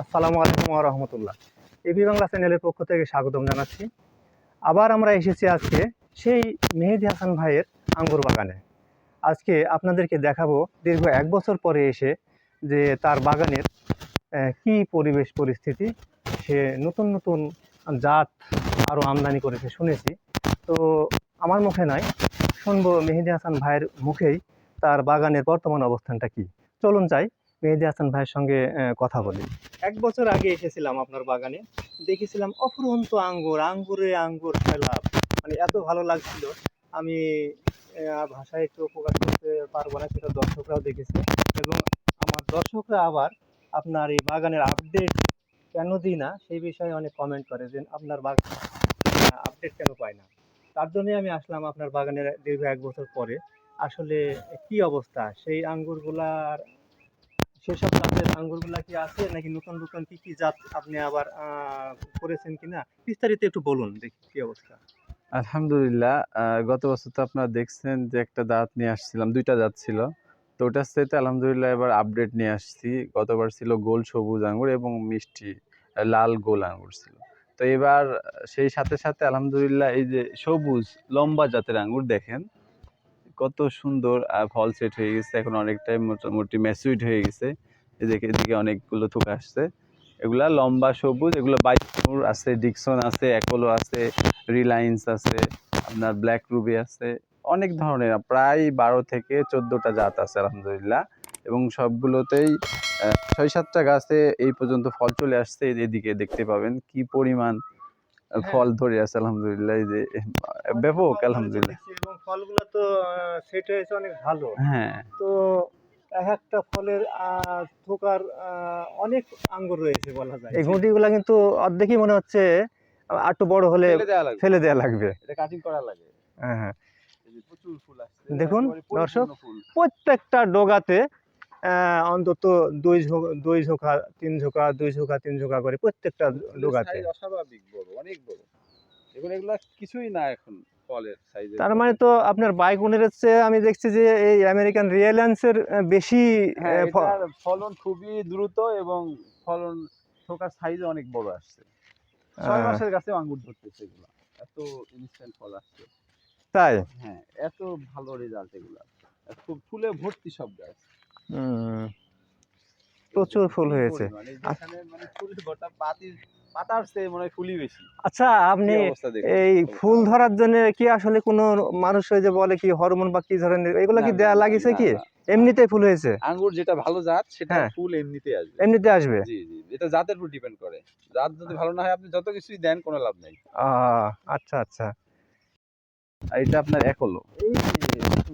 আসসালামু আলাইকুম রহমতুল্লাহ। এবি বাংলা চ্যানেলের পক্ষ থেকে স্বাগতম জানাচ্ছি। আবার আমরা এসেছি আজকে সেই মেহেদি হাসান ভাইয়ের আঙ্গুর বাগানে। আজকে আপনাদেরকে দেখাবো দীর্ঘ এক বছর পরে এসে যে তার বাগানের কি পরিবেশ পরিস্থিতি, সে নতুন নতুন জাত আরও আমদানি করেছে শুনেছি। তো আমার মুখে নয় শুনব মেহেদি হাসান ভাইয়ের মুখেই তার বাগানের বর্তমান অবস্থানটা কি। চলুন যাই। মেহেদি হাসান ভাইয়ের সঙ্গে কথা বলি। এক বছর আগে এসেছিলাম আপনার বাগানে। দেখেছিলাম অফুরন্ত আঙ্গুর, আঙ্গুরে আঙ্গুর ফেলাপ মানে এত ভালো লাগছিল। আমি ভাষায় একটু প্রকাশ করতে পারব না, সেটা দর্শকরাও দেখেছে। এবং আমার দর্শকরা আবার আপনার এই বাগানের আপডেট কেন দিই না, সেই বিষয়ে অনেক কমেন্ট করে যে, আপনার বাগান আপডেট কেন পায় না? তার জন্যই আমি আসলাম আপনার বাগানের দীর্ঘ এক বছর পরে। আসলে কি অবস্থা? সেই আঙ্গুরগুলার সেসব জাতের আঙ্গুরগুলা কি আছে? নাকি নতুন নতুন কি কি জাত আপনি আবার করেছেন কিনা? বিস্তারিত একটু বলুন, দেখি কি অবস্থা। আলহামদুলিল্লাহ গত বছর তো আপনারা দেখছেন যে একটা দাঁত নিয়ে আসছিলাম, দুইটা দাঁত ছিল। তো ওটার সাথে আলহামদুলিল্লাহ এবার আপডেট নিয়ে আসছি। গতবার ছিল গোল সবুজ আঙ্গুর এবং মিষ্টি লাল গোল আঙ্গুর ছিল। তো এবার সেই সাথে সাথে আলহামদুলিল্লাহ এই যে সবুজ, লম্বা জাতের আঙ্গুর দেখেন কত সুন্দর ফল সেট হয়ে গেছে। এখন অনেকটাই মোটামুটি ম্যাচুইড হয়ে গেছে। এদিকে এদিকে অনেকগুলো থুক আসছে। এগুলা লম্বা সবুজ, এগুলো বাইকুর আছে ডিকসন আছে অ্যাকোলো আছে রিলায়েন্স আছে, আপনার ব্ল্যাক রুবি আছে। অনেক ধরনের, প্রায় বারো থেকে চোদ্দোটা জাত আছে, আলহামদুলিল্লাহ। এবং সবগুলোতেই ছয় সাতটা গাছে এই পর্যন্ত ফল চলে আসছে। এদিকে দেখতে পাবেন কি পরিমাণ। ফল ধরে আছে আলহামদুলিল্লাহ এই যে ব্যাপক আলহামদুলিল্লাহ। এবং ফলগুলো তো সেট হয়েছে অনেক ভালো। হ্যাঁ। তো এক একটা ফলের থোকার অনেক আঙ্গুর রয়েছে বলা যায়। এই গুটিগুলো কিন্তু অর্ধেকই মনে হচ্ছে আহ, একটু বড় হলে ফেলে দেওয়া লাগবে। এটা কাটিং করা লাগে। হ্যাঁ হ্যাঁ। এই যে প্রচুর ফুল আসছে। দেখুন, দর্শক, প্রত্যেকটা ডোগাতে অন্তত দুই ঝোঁকা দুই ঝোঁকা তিন ঝোঁকা দুই ঝোঁকা তিন ঝোঁকা করে প্রত্যেকটা ডোগাতে অস্বাভাবিক বড় অনেক বড়। এখন এগুলা কিছুই না এখন তার মানে তো আপনার বাইকুনের চেয়ে আমি দেখছি যে এই আমেরিকান রিয়েলেন্সের বেশি হ্যাঁ ফলন খুবই দ্রুত এবং ফলন থোকার সাইজ অনেক বড় আসছে। ছয়। মাসের গাছেও আঙ্গুর ধরতেছে এগুলা। এত ইনস্ট্যান্ট ফল আসছে। তাই? হ্যাঁ এত ভালো রেজাল্ট এগুলা। খুব ফুলে ভর্তি সব গাছ। প্রচুর ফুল হয়েছে। মানে মনে ফুলই বেশি। আচ্ছা আপনি। এই ফুল ধরার জন্য কি আসলে কোনো মানুষ ওই যে বলে কি হরমোন বা কি ধরনের এগুলো কি দেয়া লাগিয়েছে কি। এমনিতেই ফুল হয়েছে? আঙ্গুর যেটা ভালো জাত সেটা হ্যাঁ। ফুল এমনিতেই আসবে। এমনিতে আসবে? জি জি এটা জাতের উপর ডিপেন্ড করে। জাত যদি ভালো না হয় আপনি যত কিছুই দেন কোনো লাভ নাই। আহ, আচ্ছা আচ্ছা। আর এটা আপনার একলো। এই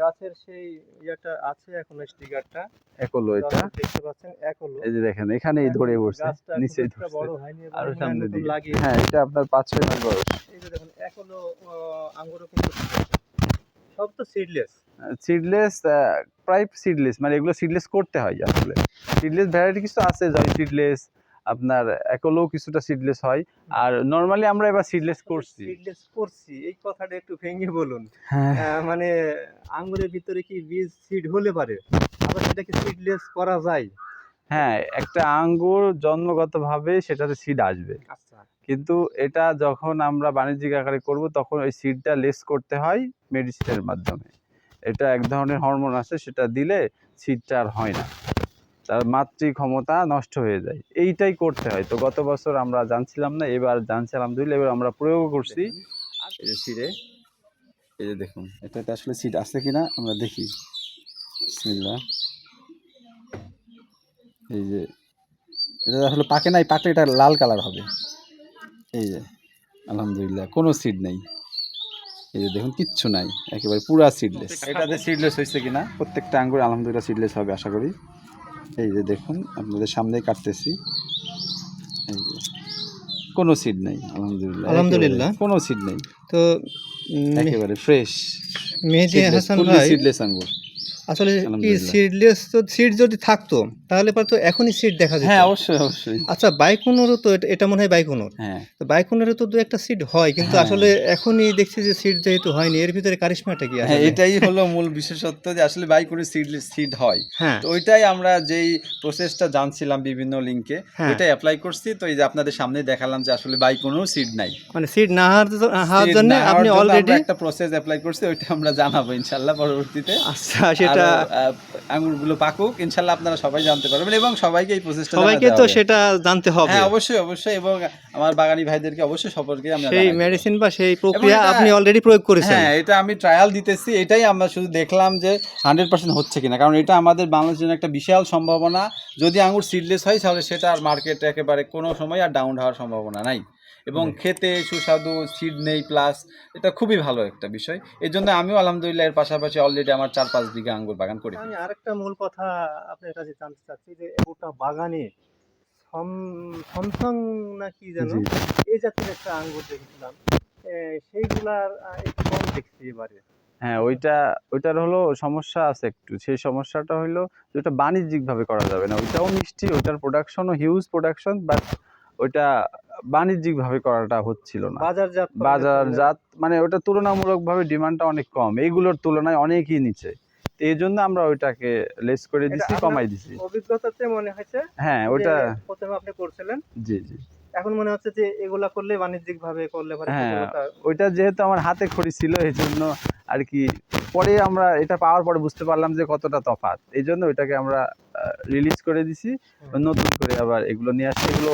গাছের সেই ইয়েটা আছে এখন স্টিকারটা একলো এটা। দেখতে পাচ্ছেন এক হলো এই যে দেখেন এখানেই ধরে বসছে নিচেই ধরছে। বড় হয়নি আরও নতুন দিকে। হ্যাঁ এটা আপনার পাঁচ ছয় মাস বয়স। এই যে দেখুন এক হলো আঙ্গুরও কিন্তু সব তো সিডলেস সিডলেস প্রায় সিডলেস মানে এগুলো সিডলেস করতে হয় আসলে। সিডলেস ভ্যারাইটি কিছু আছে জয় সিডলেস আপনার একলো কিছুটা সিডলেস হয়। আর নর্মালি আমরা এবার সিডলেস করছি। সিডলেস করছি। এই কথাটা একটু ভেঙে বলুন। হ্যাঁ। মানে আঙ্গুরের ভিতরে কি বীজ সিড হলে পারে? আবার সেটাকে সিডলেস করা যায়? হ্যাঁ একটা আঙ্গুর জন্মগতভাবে সেটাতে সিড আসবে। আচ্ছা। কিন্তু এটা যখন আমরা বাণিজ্যিক আকারে করব তখন ওই সিডটা লেস করতে হয় মেডিসিনের মাধ্যমে। এটা এক ধরনের হরমোন আছে সেটা দিলে সিডটা আর হয় না। তার মাতৃ ক্ষমতা নষ্ট হয়ে যায়। এইটাই করতে হয়। তো গত বছর আমরা জানছিলাম না এবার জানছি আলহামদুলিল্লাহ এবার আমরা প্রয়োগ করছি। এই যে সিডে এই যে দেখুন এটাতে আসলে সিট আছে কি না আমরা দেখি। বিসমিল্লাহ। এই যে এটা আসলে পাকে নাই পাকলে এটা লাল কালার হবে। এই যে আলহামদুলিল্লাহ কোনো সিড নেই। এই যে দেখুন কিচ্ছু নাই একেবারে পুরা সিডলেস। এটাতে সিডলেস হয়েছে কিনা? প্রত্যেকটা আঙ্গুর আলহামদুলিল্লাহ সিডলেস হবে আশা করি। এই যে দেখুন আপনাদের সামনে কাটতেছি। এই যে কোনো সিড নেই আলহামদুলিল্লাহ। আলহামদুলিল্লাহ। কোনো সিড নেই। তো একেবারে ফ্রেশ মেহেদি হাসান ভাই সিডলেস আঙ্গুর। আসলে কি তো সিড যদি থাকতো তাহলে পরে তো এখনই সিড দেখা যেত। হ্যাঁ অবশ্যই অবশ্যই। আচ্ছা বাইকুনোরও তো এটা- মনে হয় বাইকুনোর। হ্যাঁ। তো বাইকুনেরও তো দু একটা সিট হয় কিন্তু হ্যাঁ। আসলে এখনই দেখছি যে সিট যেহেতু হয়নি এর ভিতরে কারিশমাটা কি হ্যাঁ এটাই হলো মূল বিশেষত্ব যে আসলে বাই করে সিড সিড হয়। হ্যাঁ। তো ওইটাই আমরা যেই প্রসেসটা জানছিলাম বিভিন্ন লিঙ্কে। ওইটাই অ্যাপ্লাই করছি। তো এই যে আপনাদের সামনে দেখালাম যে আসলে বাই কোনো সিড নাই। মানে সিট না হওয়ার জন্য আপনি অলরেডি একটা প্রসেস অ্যাপ্লাই করছি ওইটা আমরা জানাব ইনশাল্লাহ পরবর্তীতে। আচ্ছা সেটা আঙুরগুলো পাকুক ইনশাল্লাহ আপনারা সবাই জানতে পারবেন এবং সবাইকে এই প্রসেসটা সবাইকে তো সেটা জানতে হবে। হ্যাঁ অবশ্যই অবশ্যই এবং আমার বাগানি ভাইদেরকে অবশ্যই সম্পর্কে আমরা সেই মেডিসিন বা সেই প্রক্রিয়া আপনি অলরেডি প্রয়োগ করেছেন। হ্যাঁ এটা আমি ট্রায়াল দিতেছি এটাই আমরা শুধু দেখলাম যে হান্ড্রেড পার্সেন্ট হচ্ছে কিনা কারণ এটা আমাদের বাংলাদেশের জন্য একটা বিশাল সম্ভাবনা। যদি আঙুর সিডলেস হয় তাহলে সেটা আর মার্কেটে একেবারে কোনো সময় আর ডাউন হওয়ার সম্ভাবনা নাই। এবং খেতে সুস্বাদু সিড নেই প্লাস এটা খুবই ভালো একটা বিষয়। এই জন্য আমিও আলহামদুলিল্লাহ এর পাশাপাশি অলরেডি আমার চার পাঁচ বিঘা আঙ্গুর বাগান করি। আমি আরেকটা মূল কথা আপনার কাছে জানতে চাচ্ছি যে গোটা বাগানে সমসং না কি যেন এই জাতের একটা আঙ্গুর দেখেছিলাম। সেইগুলার একটু কম দেখছি এবারে। হ্যাঁ ওইটা ওইটার হলো সমস্যা আছে একটু। সেই সমস্যাটা হলো যে ওটা বাণিজ্যিকভাবে করা যাবে না। ওইটাও মিষ্টি ওইটার প্রোডাকশনও হিউজ প্রোডাকশন বাট ওইটা বাণিজ্যিকভাবে করাটা হচ্ছিল না। বাজারজাত বাজারজাত মানে ওটা তুলনামূলকভাবে ডিমান্ডটা অনেক কম। এইগুলোর তুলনায় অনেকই নিচে। এই জন্য আমরা ওইটাকে লেস করে দিছি কমাই দিছি। অভিজ্ঞতাতে মনে হয়েছে হ্যাঁ ওটা প্রথমে আপনি করছিলেন? জি জি। এখন মনে হচ্ছে যে এগুলা করলে বাণিজ্যিক ভাবে করলে পরে হ্যাঁ, ওইটা যেহেতু আমার হাতে খড়ি ছিল এই জন্য আর কি পরে আমরা এটা পাওয়ার পরে বুঝতে পারলাম যে কতটা তফাৎ। এই জন্য ওইটাকে আমরা রিলিজ করে দিছি। নতুন করে আবার এগুলো নিয়ে আসছে। এগুলো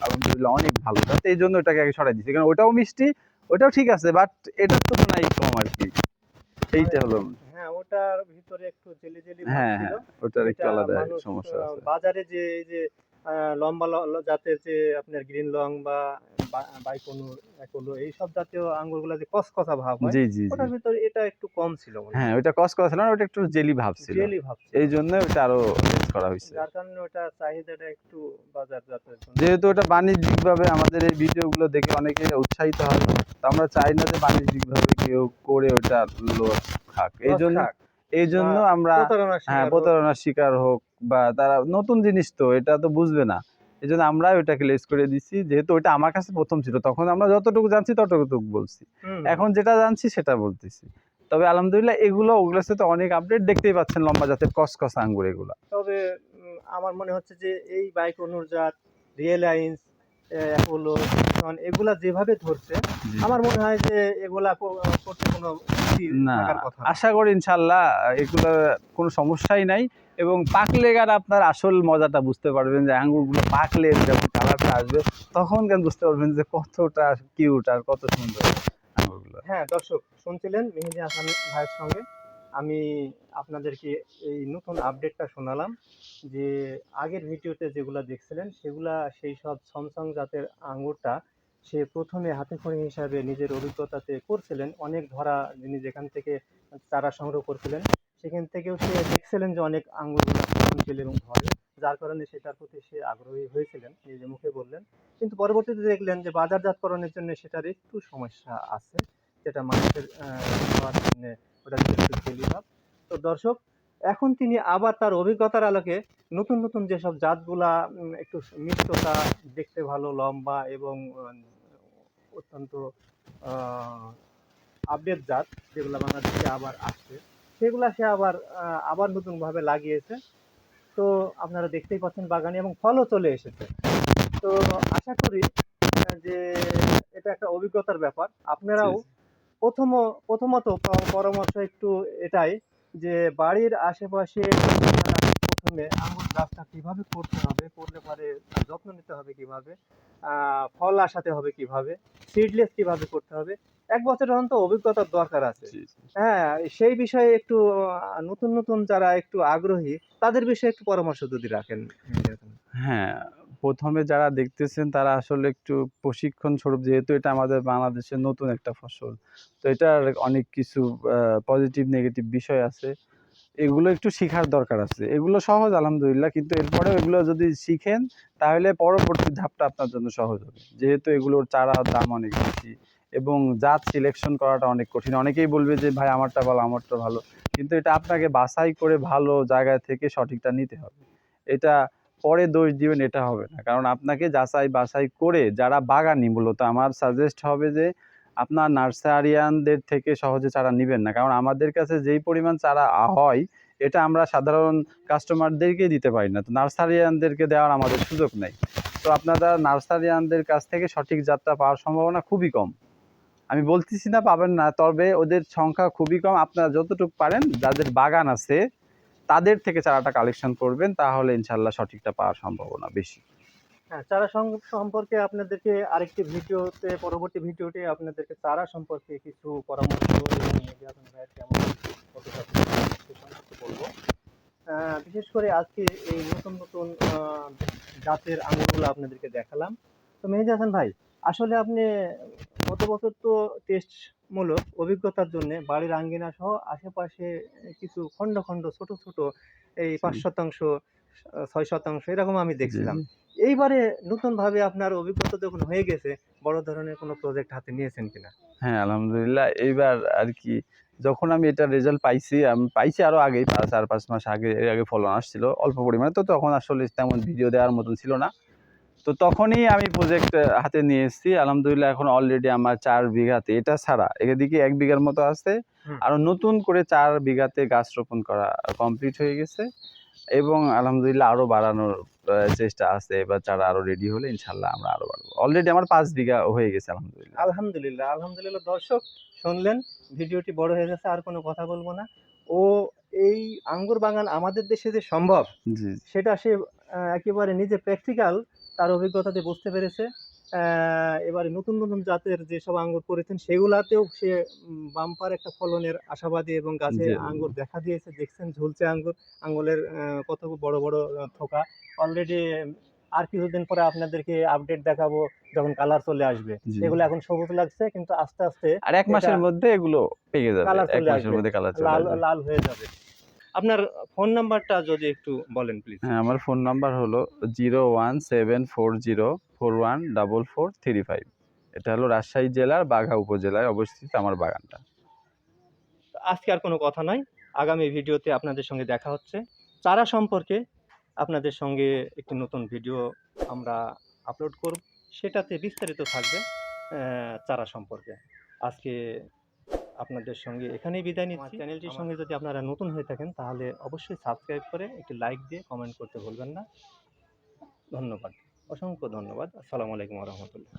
আলহামদুলিল্লাহ অনেক ভালো। তাতে এই জন্য ওটাকে আগে সরাই দিচ্ছি কারণ ওটাও মিষ্টি ওটাও ঠিক আছে বাট এটার তো নাই কম আর কি। এইটা হলো। হ্যাঁ ওটার ভিতরে একটু জেলি জেলি হ্যাঁ হ্যাঁ ওটার একটু আলাদা সমস্যা আছে। বাজারে যে এই যে লম্বা জাতের যে আপনার গ্রিন লং বা- বাইকনুর এই সব জাতীয় আঙ্গুরগুলো যে কসকসা ভাব হয় জি জি ওটার ভিতরে এটা একটু কম ছিল হ্যাঁ। ওইটা কস করা ছিল না ওটা একটু জেলি ভাব ছিল। জেলি ভাব। এই জন্য ওটা আরও করা হয়েছে। যার কারণে ওটা চাহিদাটা একটু বাজারজাতের যেহেতু ওটা বাণিজ্যিকভাবে আমাদের এই ভিডিওগুলো দেখে অনেকে উৎসাহিত হয় তো আমরা চাই না যে বাণিজ্যিকভাবে কেউ করে ওটা লস খাক। এই জন্য এই জন্য আমরা হ্যাঁ প্রতারণার শিকার হোক বা তারা নতুন জিনিস তো এটা তো বুঝবে না। এই জন্য আমরা ওইটাকে লেস করে দিচ্ছি যেহেতু ওইটা আমার কাছে প্রথম ছিল তখন আমরা যতটুকু জানছি ততটুকু বলছি। এখন যেটা জানছি সেটা বলতেছি। তবে আলহামদুলিল্লাহ এগুলো ওগুলোর সাথে অনেক আপডেট দেখতেই পাচ্ছেন লম্বা জাতের কসকস আঙ্গুর এগুলো। তবে আমার মনে হচ্ছে যে এই বাইক অনুরজাত রিয়েলাইন্স অ্যাপোলো এগুলা যেভাবে ধরছে আমার মনে হয় যে এগুলা করতে কোনো না কথা। আশা করি ইনশাল্লাহ এগুলো কোনো সমস্যাই নাই এবং পাকলে গান আপনার আসল মজাটা বুঝতে পারবেন যে আঙ্গুরগুলো পাকলে যখন কালারটা আসবে তখন কেন বুঝতে পারবেন যে কতটা কিউট আর কত সুন্দর আঙ্গুরগুলো। হ্যাঁ দর্শক শুনছিলেন মেহেদি হাসান ভাইয়ের সঙ্গে? আমি আপনাদেরকে এই নতুন আপডেটটা শোনালাম যে আগের ভিডিওতে যেগুলা দেখছিলেন, সেগুলা সেই সব সমসং জাতের আঙ্গুরটা সে প্রথমে হাতে খড়ি হিসাবে নিজের অভিজ্ঞতাতে করছিলেন। অনেক ধরা যিনি যেখান থেকে চারা সংগ্রহ করছিলেন, সেখান থেকেও সে দেখছিলেন যে অনেক আঙ্গুরগুলো ফলনশীল এবং ধরে যার কারণে সেটার প্রতি সে আগ্রহী হয়েছিলেন, নিজে মুখে বললেন। কিন্তু পরবর্তীতে দেখলেন যে বাজারজাতকরণের জন্য সেটার একটু সমস্যা আছে। যেটা মানুষের খাওয়ার জন্য ওটা তো দর্শক এখন তিনি আবার তার অভিজ্ঞতার আলোকে নতুন নতুন যেসব জাতগুলা একটু মিষ্টতা দেখতে ভালো লম্বা এবং অত্যন্ত আপডেট জাত যেগুলো বাংলাদেশে আবার আসছে সেগুলা সে আবার আবার নতুনভাবে লাগিয়েছে। তো আপনারা দেখতেই পাচ্ছেন বাগানে এবং ফলও চলে এসেছে। তো আশা করি যে এটা একটা অভিজ্ঞতার ব্যাপার। আপনারাও প্রথম প্রথমত পরামর্শ একটু এটাই যে বাড়ির আশেপাশে প্রথমে আঙ্গুর গাছটা কীভাবে করতে হবে করলে পরে যত্ন নিতে হবে কীভাবে ফল আসাতে হবে কীভাবে সিডলেস কীভাবে করতে হবে এক বছরের অন্ত অভিজ্ঞতার দরকার আছে। হ্যাঁ সেই বিষয়ে একটু নতুন নতুন যারা একটু আগ্রহী তাদের বিষয়ে একটু পরামর্শ যদি রাখেন হ্যাঁ প্রথমে যারা দেখতেছেন তারা আসলে একটু প্রশিক্ষণ স্বরূপ, যেহেতু এটা আমাদের বাংলাদেশের নতুন একটা ফসল। তো এটার অনেক কিছু পজিটিভ নেগেটিভ বিষয় আছে। এগুলো একটু শেখার দরকার আছে। এগুলো সহজ, আলহামদুলিল্লাহ, কিন্তু এরপরেও এগুলো যদি শিখেন, তাহলে পরবর্তী ধাপটা আপনার জন্য সহজ হবে। যেহেতু এগুলোর চারার দাম অনেক বেশি এবং জাত সিলেকশন করাটা অনেক কঠিন। অনেকেই বলবে যে, ভাই, আমারটা ভালো আমারটা ভালো। কিন্তু এটা আপনাকে বাছাই করে ভালো জায়গা থেকে সঠিকটা নিতে হবে। এটা পরে দোষ দিবেন, এটা হবে না। কারণ আপনাকে যাচাই বাছাই করে যারা বাগানি, মূলত আমার সাজেস্ট হবে যে আপনার নার্সারিয়ানদের থেকে সহজে চারা নেবেন না। কারণ আমাদের কাছে যেই পরিমাণ চারা হয়, এটা আমরা সাধারণ কাস্টমারদেরকে দিতে পারি না। তো নার্সারিয়ানদেরকে দেওয়ার আমাদের সুযোগ নেই। তো আপনারা নার্সারিয়ানদের কাছ থেকে সঠিক যাত্রা পাওয়ার সম্ভাবনা খুবই কম। আমি বলতেছি না পাবেন না, তবে ওদের সংখ্যা খুবই কম। আপনারা যতটুকু পারেন, যাদের বাগান আছে তাদের থেকে চারাটা কালেকশন করবেন, তাহলে ইনশাল্লাহ সঠিকটা পাওয়ার সম্ভাবনা বেশি। হ্যাঁ চারা সম্পর্কে আপনাদেরকে আরেকটি ভিডিওতে, পরবর্তী ভিডিওতে আপনাদেরকে চারা সম্পর্কে কিছু পরামর্শ বলব। বিশেষ করে আজকে এই নতুন নতুন জাতের আঙুরগুলো আপনাদেরকে দেখালাম। তো মেহেদি হাসান ভাই, আসলে আপনি গত বছর তো টেস্টমূলক অভিজ্ঞতার জন্য বাড়ির আঙ্গিনা সহ আশেপাশে কিছু খণ্ড খণ্ড ছোট ছোট এই পাঁচ শতাংশ ছয় শতাংশ এরকম আমি দেখছিলাম। এইবারে নতুন ভাবে আপনার অভিজ্ঞতা যখন হয়ে গেছে বড় ধরনের কোনো প্রজেক্ট হাতে নিয়েছেন কিনা? হ্যাঁ আলহামদুলিল্লাহ। এইবার আর কি যখন আমি এটা রেজাল্ট পাইছি আমি পাইছি আরও আগেই চার পাঁচ মাস আগে এর আগে ফলন আসছিল অল্প পরিমাণে তো তখন আসলে তেমন ভিডিও দেওয়ার মতন ছিল না। তো তখনই আমি প্রজেক্ট হাতে নিয়ে এসেছি। আলহামদুলিল্লাহ এখন অলরেডি আমার চার বিঘাতে এটা ছাড়া। এদিকে এক বিঘার মতো আছে। আরও নতুন করে চার বিঘাতে গাছ রোপণ করা কমপ্লিট হয়ে গেছে। এবং আলহামদুলিল্লাহ আরও বাড়ানোর চেষ্টা আছে। এবার চারা আরও রেডি হলে ইনশাল্লাহ আমরা আরও বাড়বো। অলরেডি আমার পাঁচ বিঘা হয়ে গেছে আলহামদুলিল্লাহ। আলহামদুলিল্লাহ আলহামদুলিল্লাহ। দর্শক শুনলেন ভিডিওটি বড় হয়ে গেছে আর কোনো কথা বলব না। ও এই আঙ্গুর বাগান আমাদের দেশে যে সম্ভব সেটা সে একেবারে নিজে প্র্যাকটিক্যাল তার অভিজ্ঞতাতে বুঝতে পেরেছে। এবারে নতুন নতুন জাতের যেসব আঙ্গুর করেছেন সেগুলাতেও সে বাম্পার একটা ফলনের আশাবাদী এবং গাছে আঙ্গুর দেখা দিয়েছে। দেখছেন ঝুলছে আঙ্গুর আঙ্গুলের কত বড় বড় থোকা। অলরেডি আর কিছুদিন পরে আপনাদেরকে আপডেট দেখাবো যখন কালার চলে আসবে। এগুলো এখন সবুজ লাগছে কিন্তু আস্তে আস্তে আর এক মাসের মধ্যে এগুলো পেকে যাবে। কালার চলে লাল আসবে। লাল হয়ে যাবে। আপনার ফোন নাম্বারটা যদি একটু বলেন প্লিজ হ্যাঁ আমার ফোন নাম্বার হলো zero one seven four zero four one double four three five. এটা হলো রাজশাহী জেলার বাঘা উপজেলায় অবস্থিত আমার বাগানটা। আজকে আর কোনো কথা নয় আগামী ভিডিওতে আপনাদের সঙ্গে দেখা হচ্ছে। চারা সম্পর্কে আপনাদের সঙ্গে একটি নতুন ভিডিও আমরা আপলোড করব। সেটাতে বিস্তারিত থাকবে চারা সম্পর্কে। আজকে আপনাদের সঙ্গে এখানেই বিদায় নিচ্ছি। চ্যানেলটির সঙ্গে যদি আপনারা নতুন হয়ে থাকেন তাহলে অবশ্যই সাবস্ক্রাইব করে একটি লাইক দিয়ে কমেন্ট করতে ভুলবেন না। ধন্যবাদ। অসংখ্য ধন্যবাদ। আসসালামু আলাইকুম রহমতুল্লাহ।